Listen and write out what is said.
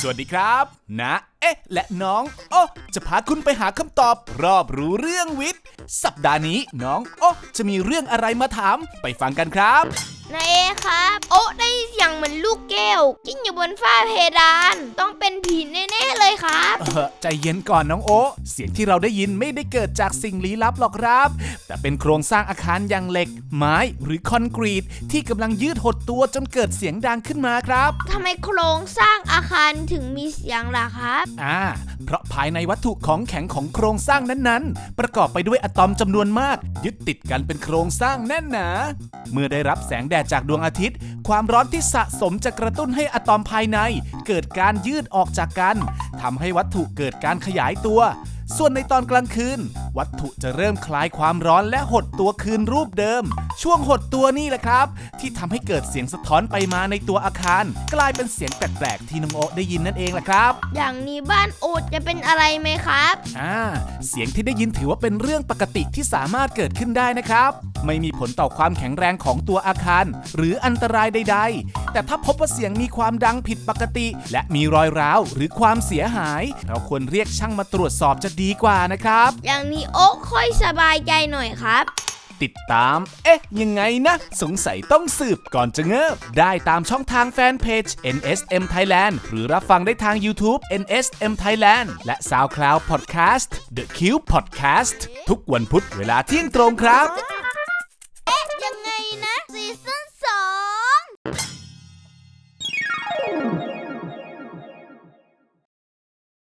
สวัสดีครับ นะ เอ๊ะ และน้องโอ้จะพาคุณไปหาคำตอบ รอบรู้เรื่องวิทย์ สัปดาห์นี้น้องโอ้จะมีเรื่องอะไรมาถาม ไปฟังกันครับ นายเอครับ โอ๊ะได้เสียงเหมือนลูกแก้วกิ้งอยู่บนฝ้าเพดาน ต้องเป็นผีแน่ๆเลยครับ เออใจเย็นก่อนน้องโอะเสียงที่เราได้ยินไม่ได้เกิดจากสิ่งลี้ลับหรอกครับ แต่เป็นโครงสร้างอาคารอย่างเหล็ก ไม้หรือคอนกรีต ที่กำลังยืดหดตัวจนเกิดเสียงดังขึ้นมาครับ ทำไมโครงสร้างอาคารถึงมีเสียงล่ะครับ อ่า เพราะภายในวัตถุของแข็งของโครงสร้างนั้นๆ ประกอบไปด้วยอะตอมจำนวนมาก ยึดติดกันเป็นโครงสร้างแน่นหนา เมื่อได้รับแสงแดดจากดวงอาทิตย์ ความร้อนที่สะสมจะกระตุ้นให้อะตอมภายใน เกิดการยืดออกจากกันทำให้วัตถุเกิดการขยายตัว ส่วนในตอนกลางคืน วัตถุจะเริ่มคลายความร้อนและหดตัวคืนรูปเดิม ช่วงหดตัวนี่แหละครับ ที่ทำให้เกิดเสียงสะท้อนไปมาในตัวอาคาร กลายเป็นเสียงแปลกๆที่น้องโอะได้ยินนั่นเองแหละครับ อย่างนี้บ้านโอ๊ตจะเป็นอะไรไหมครับอ่าเสียงที่ได้ยินถือว่าเป็นเรื่องปกติที่สามารถเกิดขึ้นได้นะครับ ไม่มีผลต่อความแข็งแรงของตัวอาคาร หรืออันตรายใด ๆ แต่ถ้าพบว่าเสียงมีความดังผิดปกติ และมีรอยร้าวหรือความเสียหาย เราควรเรียกช่างมาตรวจสอบจะดีกว่านะครับ อย่างนี้โอ๊ะค่อยสบายใจหน่อยครับ ติดตาม เอ๊ะ ยังไงนะ สงสัยต้องสืบก่อนจะเงิบ ได้ตามช่องทางแฟนเพจ NSM Thailand หรือรับฟังได้ทาง YouTube NSM Thailand และ SoundCloud Podcast The Cube Podcast ทุกวันพุธเวลาเที่ยงตรงครับ